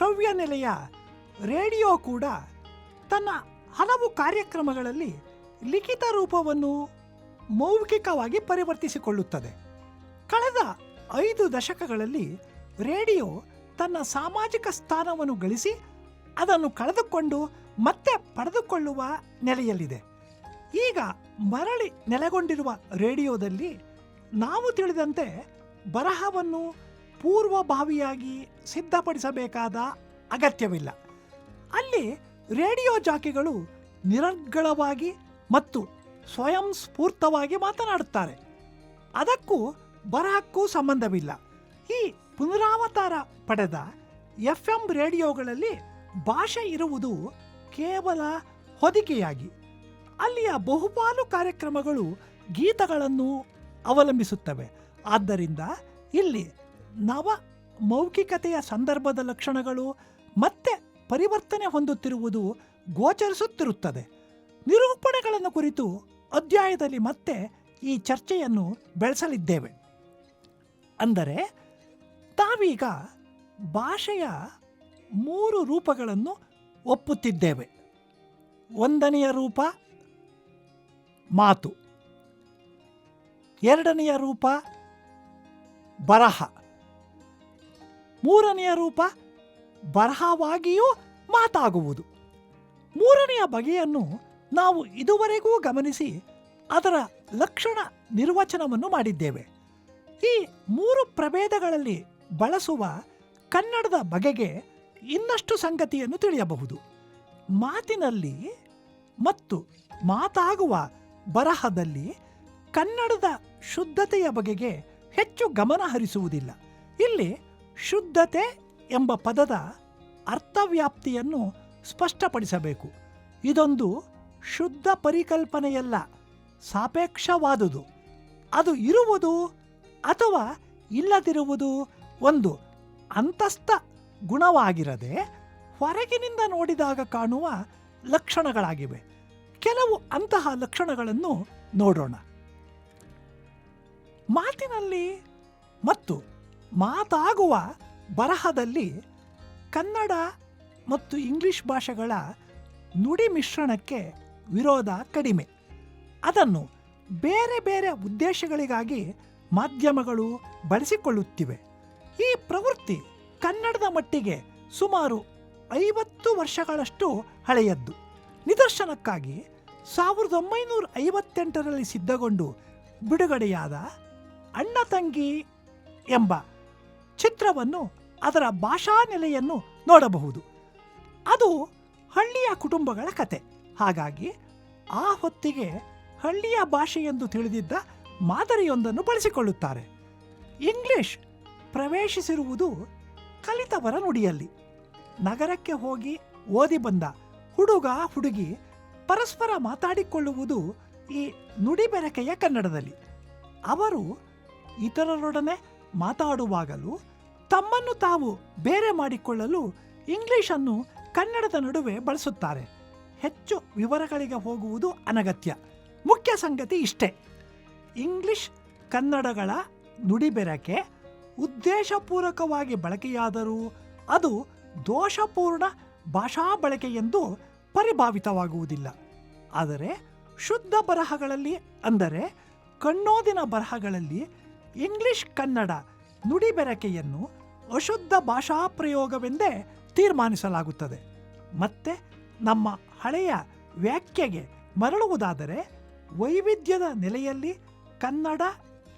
ಶ್ರವ್ಯ ನೆಲೆಯ ರೇಡಿಯೋ ಕೂಡ ತನ್ನ ಹಲವು ಕಾರ್ಯಕ್ರಮಗಳಲ್ಲಿ ಲಿಖಿತ ರೂಪವನ್ನು ಮೌಖಿಕವಾಗಿ ಪರಿವರ್ತಿಸಿಕೊಳ್ಳುತ್ತದೆ. ಕಳೆದ ಐದು ದಶಕಗಳಲ್ಲಿ ರೇಡಿಯೋ ತನ್ನ ಸಾಮಾಜಿಕ ಸ್ಥಾನವನ್ನು ಗಳಿಸಿ ಅದನ್ನು ಕಳೆದುಕೊಂಡು ಮತ್ತೆ ಪಡೆದುಕೊಳ್ಳುವ ನೆಲೆಯಲ್ಲಿದೆ. ಈಗ ಮರಳಿ ನೆಲೆಗೊಂಡಿರುವ ರೇಡಿಯೋದಲ್ಲಿ ನಾವು ತಿಳಿದಂತೆ ಬರಹವನ್ನು ಪೂರ್ವಭಾವಿಯಾಗಿ ಸಿದ್ಧಪಡಿಸಬೇಕಾದ ಅಗತ್ಯವಿಲ್ಲ. ಅಲ್ಲಿ ರೇಡಿಯೋ ಜಾಕಿಗಳು ನಿರರ್ಗಳವಾಗಿ ಮತ್ತು ಸ್ವಯಂ ಸ್ಫೂರ್ತವಾಗಿ ಮಾತನಾಡುತ್ತಾರೆ. ಅದಕ್ಕೂ ಬರಹಕ್ಕೂ ಸಂಬಂಧವಿಲ್ಲ. ಈ ಪುನರಾವತಾರ ಪಡೆದ ಎಫ್ ಎಂ ರೇಡಿಯೋಗಳಲ್ಲಿ ಭಾಷೆ ಇರುವುದು ಕೇವಲ ಹೊದಿಕೆಯಾಗಿ. ಅಲ್ಲಿಯ ಬಹುಪಾಲು ಕಾರ್ಯಕ್ರಮಗಳು ಗೀತಗಳನ್ನು ಅವಲಂಬಿಸುತ್ತವೆ. ಆದ್ದರಿಂದ ಇಲ್ಲಿ ನವ ಮೌಖಿಕತೆಯ ಸಂದರ್ಭದ ಲಕ್ಷಣಗಳು ಮತ್ತೆ ಪರಿವರ್ತನೆ ಹೊಂದುತ್ತಿರುವುದು ಗೋಚರಿಸುತ್ತಿರುತ್ತದೆ. ನಿರೂಪಣೆಗಳನ್ನು ಕುರಿತು ಅಧ್ಯಾಯದಲ್ಲಿ ಮತ್ತೆ ಈ ಚರ್ಚೆಯನ್ನು ಬೆಳೆಸಲಿದ್ದೇವೆ. ಅಂದರೆ, ತಾವೀಗ ಭಾಷೆಯ ಮೂರು ರೂಪಗಳನ್ನು ಒಪ್ಪುತ್ತಿದ್ದೇವೆ. ಒಂದನೆಯ ರೂಪ ಮಾತು. ಎರಡನೆಯ ರೂಪ ಬರಹ. ಮೂರನೆಯ ರೂಪ ಬರಹವಾಗಿಯೂ ಮಾತಾಗುವುದು. ಮೂರನೆಯ ಬಗೆಯನ್ನು ನಾವು ಇದುವರೆಗೂ ಗಮನಿಸಿ ಅದರ ಲಕ್ಷಣ ನಿರ್ವಚನವನ್ನು ಮಾಡಿದ್ದೇವೆ. ಈ ಮೂರು ಪ್ರಭೇದಗಳಲ್ಲಿ ಬಳಸುವ ಕನ್ನಡದ ಬಗೆಗೆ ಇನ್ನಷ್ಟು ಸಂಗತಿಯನ್ನು ತಿಳಿಯಬಹುದು. ಮಾತಿನಲ್ಲಿ ಮತ್ತು ಮಾತಾಗುವ ಬರಹದಲ್ಲಿ ಕನ್ನಡದ ಶುದ್ಧತೆಯ ಬಗೆಗೆ ಹೆಚ್ಚು ಗಮನ ಹರಿಸುವುದಿಲ್ಲ. ಇಲ್ಲಿ ಶುದ್ಧತೆ ಎಂಬ ಪದದ ಅರ್ಥವ್ಯಾಪ್ತಿಯನ್ನು ಸ್ಪಷ್ಟಪಡಿಸಬೇಕು. ಇದೊಂದು ಶುದ್ಧ ಪರಿಕಲ್ಪನೆಯಲ್ಲ, ಸಾಪೇಕ್ಷವಾದುದು. ಅದು ಇರುವುದು ಅಥವಾ ಇಲ್ಲದಿರುವುದು ಒಂದು ಅಂತಸ್ಥ ಗುಣವಾಗಿರದೆ ಹೊರಗಿನಿಂದ ನೋಡಿದಾಗ ಕಾಣುವ ಲಕ್ಷಣಗಳಾಗಿವೆ. ಕೆಲವು ಅಂತಹ ಲಕ್ಷಣಗಳನ್ನು ನೋಡೋಣ. ಮಾತಿನಲ್ಲಿ ಮತ್ತು ಮಾತಾಗುವ ಬರಹದಲ್ಲಿ ಕನ್ನಡ ಮತ್ತು ಇಂಗ್ಲಿಷ್ ಭಾಷೆಗಳ ನುಡಿ ಮಿಶ್ರಣಕ್ಕೆ ವಿರೋಧ ಕಡಿಮೆ. ಅದನ್ನು ಬೇರೆ ಬೇರೆ ಉದ್ದೇಶಗಳಿಗಾಗಿ ಮಾಧ್ಯಮಗಳು ಬಳಸಿಕೊಳ್ಳುತ್ತಿವೆ. ಈ ಪ್ರವೃತ್ತಿ ಕನ್ನಡದ ಮಟ್ಟಿಗೆ ಸುಮಾರು ಐವತ್ತು ವರ್ಷಗಳಷ್ಟು ಹಳೆಯದ್ದು. ನಿದರ್ಶನಕ್ಕಾಗಿ ಸಾವಿರದ ಒಂಬೈನೂರ ಐವತ್ತೆಂಟರಲ್ಲಿ ಸಿದ್ಧಗೊಂಡು ಬಿಡುಗಡೆಯಾದ ಅಣ್ಣ ತಂಗಿ ಎಂಬ ಚಿತ್ರವನ್ನು ಅದರ ಭಾಷಾ ನೆಲೆಯನ್ನು ನೋಡಬಹುದು. ಅದು ಹಳ್ಳಿಯ ಕುಟುಂಬಗಳ ಕತೆ. ಹಾಗಾಗಿ ಆ ಹೊತ್ತಿಗೆ ಹಳ್ಳಿಯ ಭಾಷೆಯೆಂದು ತಿಳಿದಿದ್ದ ಮಾದರಿಯೊಂದನ್ನು ಬಳಸಿಕೊಳ್ಳುತ್ತಾರೆ. ಇಂಗ್ಲಿಷ್ ಪ್ರವೇಶಿಸಿರುವುದು ಕಲಿತವರ ನುಡಿಯಲ್ಲಿ. ನಗರಕ್ಕೆ ಹೋಗಿ ಓದಿ ಬಂದ ಹುಡುಗ ಹುಡುಗಿ ಪರಸ್ಪರ ಮಾತಾಡಿಕೊಳ್ಳುವುದು ಈ ನುಡಿ ಬೆರಕೆಯ ಕನ್ನಡದಲ್ಲಿ. ಅವರು ಇತರರೊಡನೆ ಮಾತಾಡುವಾಗಲೂ ತಮ್ಮನ್ನು ತಾವು ಬೇರೆ ಮಾಡಿಕೊಳ್ಳಲು ಇಂಗ್ಲಿಷನ್ನು ಕನ್ನಡದ ನಡುವೆ ಬಳಸುತ್ತಾರೆ. ಹೆಚ್ಚು ವಿವರಗಳಿಗೆ ಹೋಗುವುದು ಅನಗತ್ಯ. ಮುಖ್ಯ ಸಂಗತಿ ಇಷ್ಟೇ. ಇಂಗ್ಲಿಷ್ ಕನ್ನಡಗಳ ನುಡಿಬೆರಕೆ ಉದ್ದೇಶಪೂರ್ವಕವಾಗಿ ಬಳಕೆಯಾದರೂ ಅದು ದೋಷಪೂರ್ಣ ಭಾಷಾ ಬಳಕೆ ಎಂದು ಪರಿಭಾವಿತವಾಗುವುದಿಲ್ಲ. ಆದರೆ ಶುದ್ಧ ಬರಹಗಳಲ್ಲಿ ಅಂದರೆ ಕಣ್ಣೋದಿನ ಬರಹಗಳಲ್ಲಿ ಇಂಗ್ಲಿಷ್ ಕನ್ನಡ ನುಡಿಬೆರಕೆಯನ್ನು ಅಶುದ್ಧ ಭಾಷಾ ಪ್ರಯೋಗವೆಂದೇ ತೀರ್ಮಾನಿಸಲಾಗುತ್ತದೆ. ಮತ್ತೆ ನಮ್ಮ ಹಳೆಯ ವ್ಯಾಖ್ಯೆಗೆ ಮರಳುವುದಾದರೆ ವೈವಿಧ್ಯದ ನೆಲೆಯಲ್ಲಿ ಕನ್ನಡ,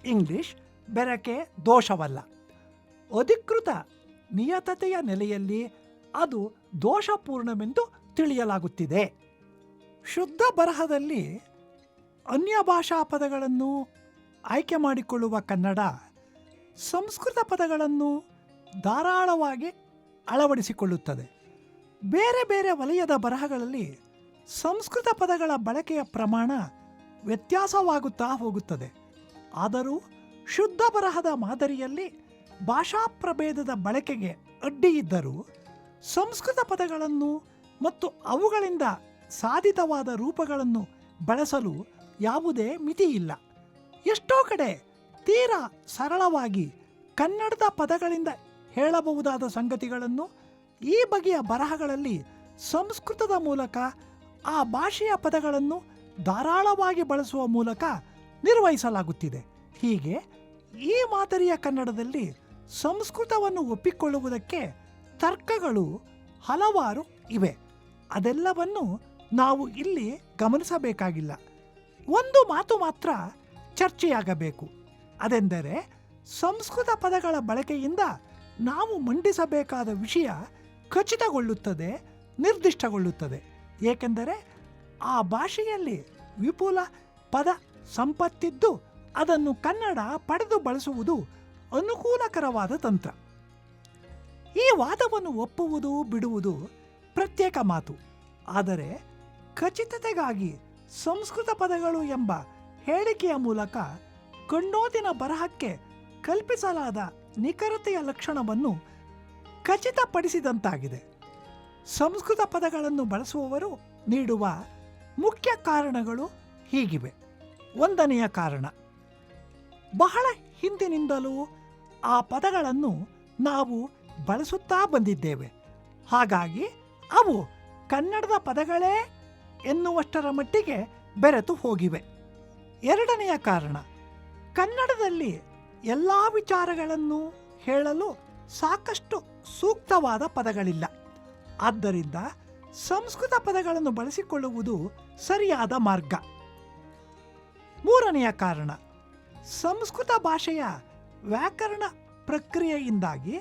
ಇಂಗ್ಲಿಷ್ ಬೆರಕೆ ದೋಷವಲ್ಲ. ಅಧಿಕೃತ ನಿಯತತೆಯ ನೆಲೆಯಲ್ಲಿ ಅದು ದೋಷಪೂರ್ಣವೆಂದು ತಿಳಿಯಲಾಗುತ್ತಿದೆ. ಶುದ್ಧ ಬರಹದಲ್ಲಿ ಅನ್ಯ ಭಾಷಾ ಪದಗಳನ್ನು ಆಯ್ಕೆ ಮಾಡಿಕೊಳ್ಳುವ ಕನ್ನಡ, ಸಂಸ್ಕೃತ ಪದಗಳನ್ನು ಧಾರಾಳವಾಗಿ ಅಳವಡಿಸಿಕೊಳ್ಳುತ್ತದೆ. ಬೇರೆ ಬೇರೆ ವಲಯದ ಬರಹಗಳಲ್ಲಿ ಸಂಸ್ಕೃತ ಪದಗಳ ಬಳಕೆಯ ಪ್ರಮಾಣ ವ್ಯತ್ಯಾಸವಾಗುತ್ತಾ ಹೋಗುತ್ತದೆ. ಆದರೂ ಶುದ್ಧ ಬರಹದ ಮಾದರಿಯಲ್ಲಿ ಭಾಷಾ ಪ್ರಭೇದದ ಬಳಕೆಗೆ ಅಡ್ಡಿಯಿದ್ದರೂ ಸಂಸ್ಕೃತ ಪದಗಳನ್ನು ಮತ್ತು ಅವುಗಳಿಂದ ಸಾಧಿತವಾದ ರೂಪಗಳನ್ನು ಬಳಸಲು ಯಾವುದೇ ಮಿತಿಯಿಲ್ಲ ಎಷ್ಟೋ ಕಡೆ ತೀರಾ ಸರಳವಾಗಿ ಕನ್ನಡದ ಪದಗಳಿಂದ ಹೇಳಬಹುದಾದ ಸಂಗತಿಗಳನ್ನು ಈ ಬಗೆಯ ಬರಹಗಳಲ್ಲಿ ಸಂಸ್ಕೃತದ ಮೂಲಕ, ಆ ಭಾಷೆಯ ಪದಗಳನ್ನು ಧಾರಾಳವಾಗಿ ಬಳಸುವ ಮೂಲಕ ನಿರ್ವಹಿಸಲಾಗುತ್ತಿದೆ. ಹೀಗೆ ಈ ಮಾದರಿಯ ಕನ್ನಡದಲ್ಲಿ ಸಂಸ್ಕೃತವನ್ನು ಒಪ್ಪಿಕೊಳ್ಳುವುದಕ್ಕೆ ತರ್ಕಗಳು ಹಲವಾರು ಇವೆ. ಅದೆಲ್ಲವನ್ನು ನಾವು ಇಲ್ಲಿ ಗಮನಿಸಬೇಕಾಗಿಲ್ಲ. ಒಂದು ಮಾತು ಮಾತ್ರ ಚರ್ಚೆಯಾಗಬೇಕು. ಅದೆಂದರೆ ಸಂಸ್ಕೃತ ಪದಗಳ ಬಳಕೆಯಿಂದ ನಾವು ಮಂಡಿಸಬೇಕಾದ ವಿಷಯ ಖಚಿತಗೊಳ್ಳುತ್ತದೆ, ನಿರ್ದಿಷ್ಟಗೊಳ್ಳುತ್ತದೆ. ಏಕೆಂದರೆ ಆ ಭಾಷೆಯಲ್ಲಿ ವಿಪುಲ ಪದ ಸಂಪತ್ತಿದ್ದು ಅದನ್ನು ಕನ್ನಡ ಪಡೆದು ಬಳಸುವುದು ಅನುಕೂಲಕರವಾದ ತಂತ್ರ. ಈ ವಾದವನ್ನು ಒಪ್ಪುವುದು ಬಿಡುವುದು ಪ್ರತ್ಯೇಕ ಮಾತು. ಆದರೆ ಖಚಿತತೆಗಾಗಿ ಸಂಸ್ಕೃತ ಪದಗಳು ಎಂಬ ಹೇಳಿಕೆಯ ಮೂಲಕ ಕಣ್ಣೋದಿನ ಬರಹಕ್ಕೆ ಕಲ್ಪಿಸಲಾದ ನಿಖರತೆಯ ಲಕ್ಷಣವನ್ನು ಖಚಿತಪಡಿಸಿದಂತಾಗಿದೆ. ಸಂಸ್ಕೃತ ಪದಗಳನ್ನು ಬಳಸುವವರು ನೀಡುವ ಮುಖ್ಯ ಕಾರಣಗಳು ಹೀಗಿವೆ. ಒಂದನೆಯ ಕಾರಣ, ಬಹಳ ಹಿಂದಿನಿಂದಲೂ ಆ ಪದಗಳನ್ನು ನಾವು ಬಳಸುತ್ತಾ ಬಂದಿದ್ದೇವೆ. ಹಾಗಾಗಿ ಅವು ಕನ್ನಡದ ಪದಗಳೇ ಎನ್ನುವಷ್ಟರ ಮಟ್ಟಿಗೆ ಬೆರೆತು ಹೋಗಿವೆ. ಎರಡನೆಯ ಕಾರಣ, ಕನ್ನಡದಲ್ಲಿ ಎಲ್ಲ ವಿಚಾರಗಳನ್ನು ಹೇಳಲು ಸಾಕಷ್ಟು ಸೂಕ್ತವಾದ ಪದಗಳಿಲ್ಲ. ಆದ್ದರಿಂದ ಸಂಸ್ಕೃತ ಪದಗಳನ್ನು ಬಳಸಿಕೊಳ್ಳುವುದು ಸರಿಯಾದ ಮಾರ್ಗ. ಮೂರನೆಯ ಕಾರಣ, ಸಂಸ್ಕೃತ ಭಾಷೆಯ ವ್ಯಾಕರಣ ಪ್ರಕ್ರಿಯೆಯಿಂದಾಗಿ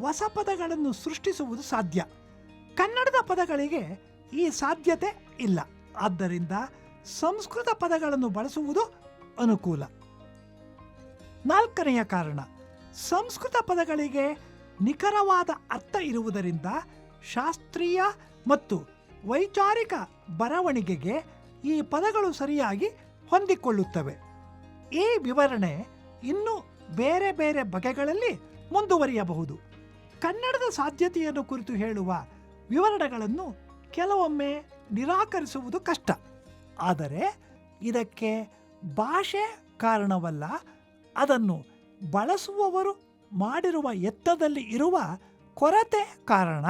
ಹೊಸ ಪದಗಳನ್ನು ಸೃಷ್ಟಿಸುವುದು ಸಾಧ್ಯ. ಕನ್ನಡದ ಪದಗಳಿಗೆ ಈ ಸಾಧ್ಯತೆ ಇಲ್ಲ. ಆದ್ದರಿಂದ ಸಂಸ್ಕೃತ ಪದಗಳನ್ನು ಬಳಸುವುದು ಅನುಕೂಲ. ನಾಲ್ಕನೆಯ ಕಾರಣ, ಸಂಸ್ಕೃತ ಪದಗಳಿಗೆ ನಿಖರವಾದ ಅರ್ಥ ಇರುವುದರಿಂದ ಶಾಸ್ತ್ರೀಯ ಮತ್ತು ವೈಚಾರಿಕ ಬರವಣಿಗೆಗೆ ಈ ಪದಗಳು ಸರಿಯಾಗಿ ಹೊಂದಿಕೊಳ್ಳುತ್ತವೆ. ಈ ವಿವರಣೆ ಇನ್ನೂ ಬೇರೆ ಬೇರೆ ಬಗೆಗಳಲ್ಲಿ ಮುಂದುವರಿಯಬಹುದು. ಕನ್ನಡದ ಸಾಧ್ಯತೆಯನ್ನು ಕುರಿತು ಹೇಳುವ ವಿವರಣೆಗಳನ್ನು ಕೆಲವೊಮ್ಮೆ ನಿರಾಕರಿಸುವುದು ಕಷ್ಟ. ಆದರೆ ಇದಕ್ಕೆ ಭಾಷೆ ಕಾರಣವಲ್ಲ ಅದನ್ನು ಬಳಸುವವರು ಮಾಡಿರುವ ಎತ್ತದಲ್ಲಿ ಇರುವ ಕೊರತೆ ಕಾರಣ.